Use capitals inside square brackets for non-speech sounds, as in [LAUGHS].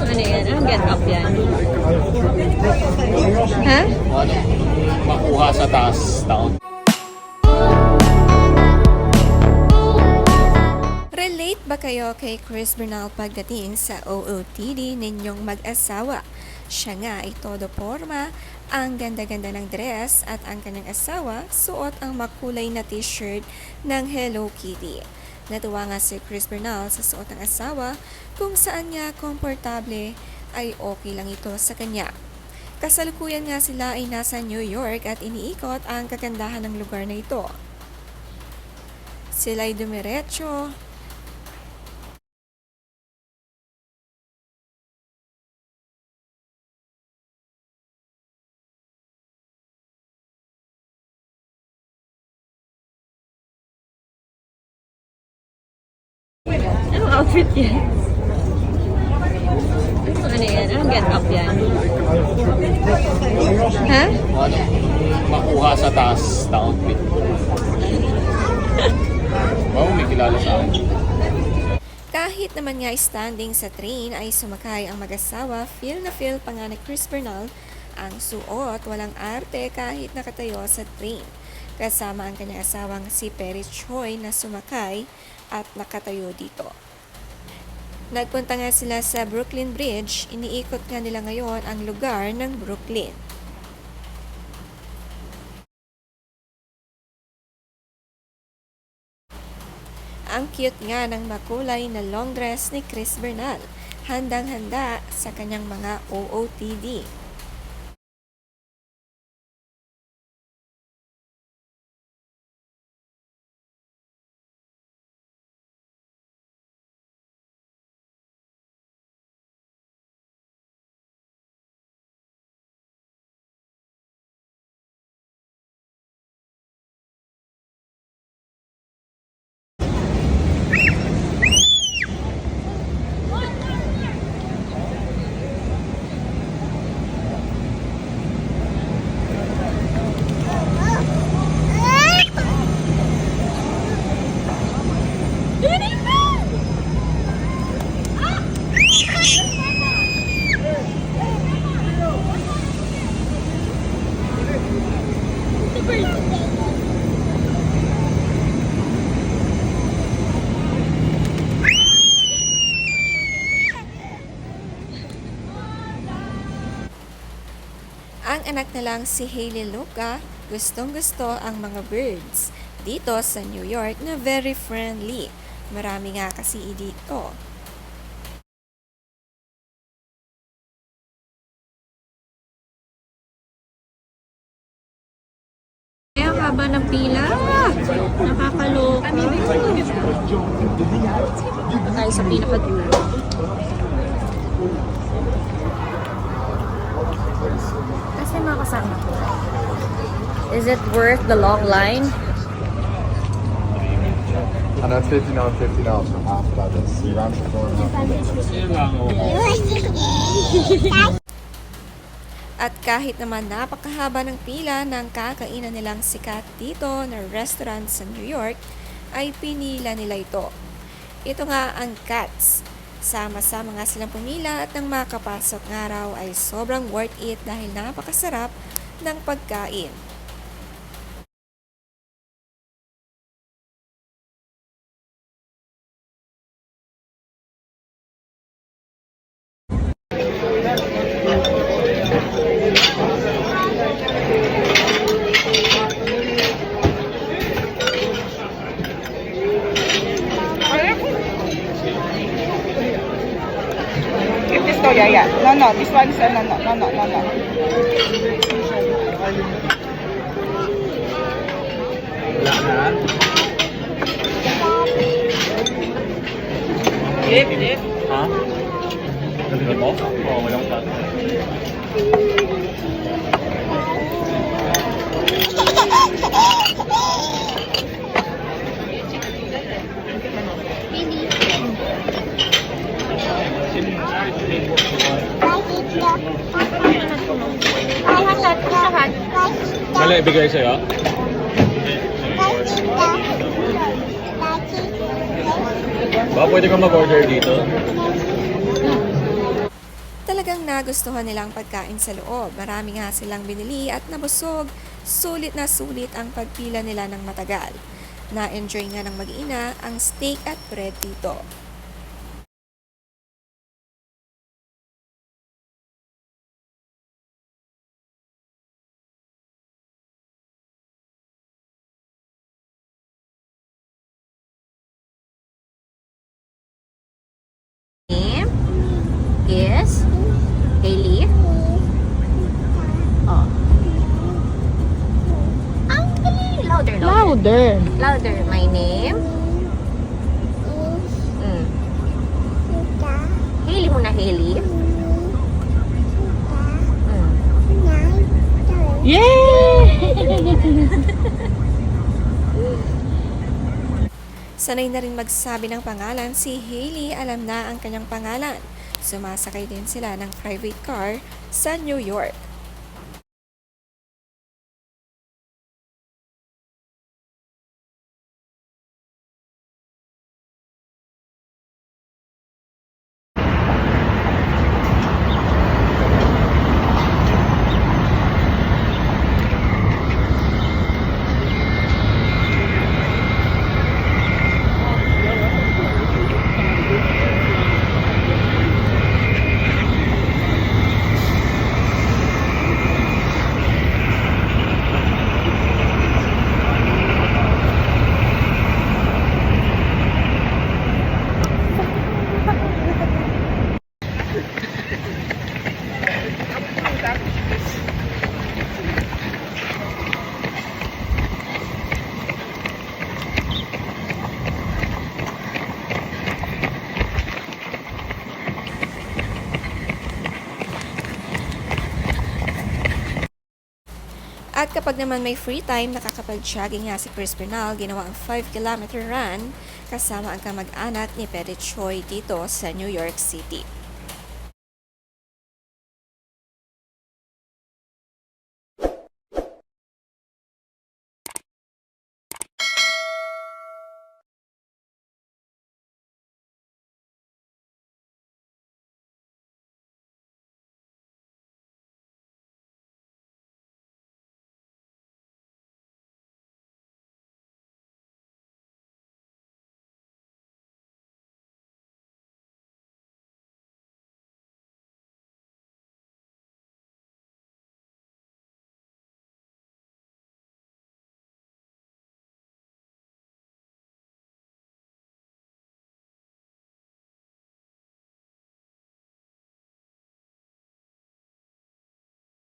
Ano yan? Anong get up yan? Ha? Ano? Makuha sa taas town. Relate ba kayo kay Chris Bernal pagdating sa OOTD ninyong mag-asawa? Siya nga ay todo forma, ang ganda-ganda ng dress at ang kanyang asawa suot ang makulay na t-shirt ng Hello Kitty. Natuwa nga si Chris Bernal sa suot ng asawa kung saan niya komportable ay okay lang ito sa kanya. Kasalukuyan nga sila ay nasa New York at iniikot ang kagandahan ng lugar na ito. Sila'y dumiretso outfit yan? Ano yan? Anong get up yan? Ha? Makuha sa taas town. [LAUGHS] Wow, may kilala sa akin. Kahit naman nga standing sa train ay sumakay ang mag-asawa, feel na feel pa nga ni Chris Bernal ang suot, walang arte kahit nakatayo sa train. Kasama ang kanyang asawang si Perry Choi na sumakay at nakatayo dito. Nagpunta nga sila sa Brooklyn Bridge, iniikot nga nila ngayon ang lugar ng Brooklyn. Ang cute nga ng makulay na long dress ni Chris Bernal. Handang-handa sa kanyang mga OOTD. Ang anak na lang si Hailey Luca, gustong gusto ang mga birds dito sa New York na very friendly. Marami nga kasi dito. Haba ng pila. Nakakaloka. Tayo sa pinakadulo. Kasi mga kasama ko. Is it worth the long line? And that's fifty dollars, fifty dollars for half of this. Round trip going oh. At kahit naman napakahaba ng pila ng kakainan nilang sikat dito na restaurant sa New York, ay pinila nila ito. Ito nga ang Cats. Sama-sama nga silang pumila at nang makapasok ng araw ay sobrang worth it dahil napakasarap ng pagkain. Uh, no, no, no. Dip, dip. Ha? Oo, walang plato. Dali, ibigay sa'yo. Ba, pwede ka mag-order dito. Talagang nagustuhan nilang pagkain sa loob. Marami nga silang binili at nabusog. Sulit na sulit ang pagpila nila ng matagal. Na-enjoy nga ng mag-ina ang steak at bread dito. Is Hailey. Oh. Ang galing. Louder, louder. Louder. Louder. My name. Mm. Hailey muna, Hailey. Mm. Yay! Sanay na rin magsabi ng pangalan si Hailey alam na ang kanyang pangalan. Sumasakay din sila ng private car sa New York. At kapag naman may free time, nakakapag-jogging nga si Chris Bernal, ginawa ang 5-kilometer run kasama ang kamag-anak ni Petty Choi dito sa New York City.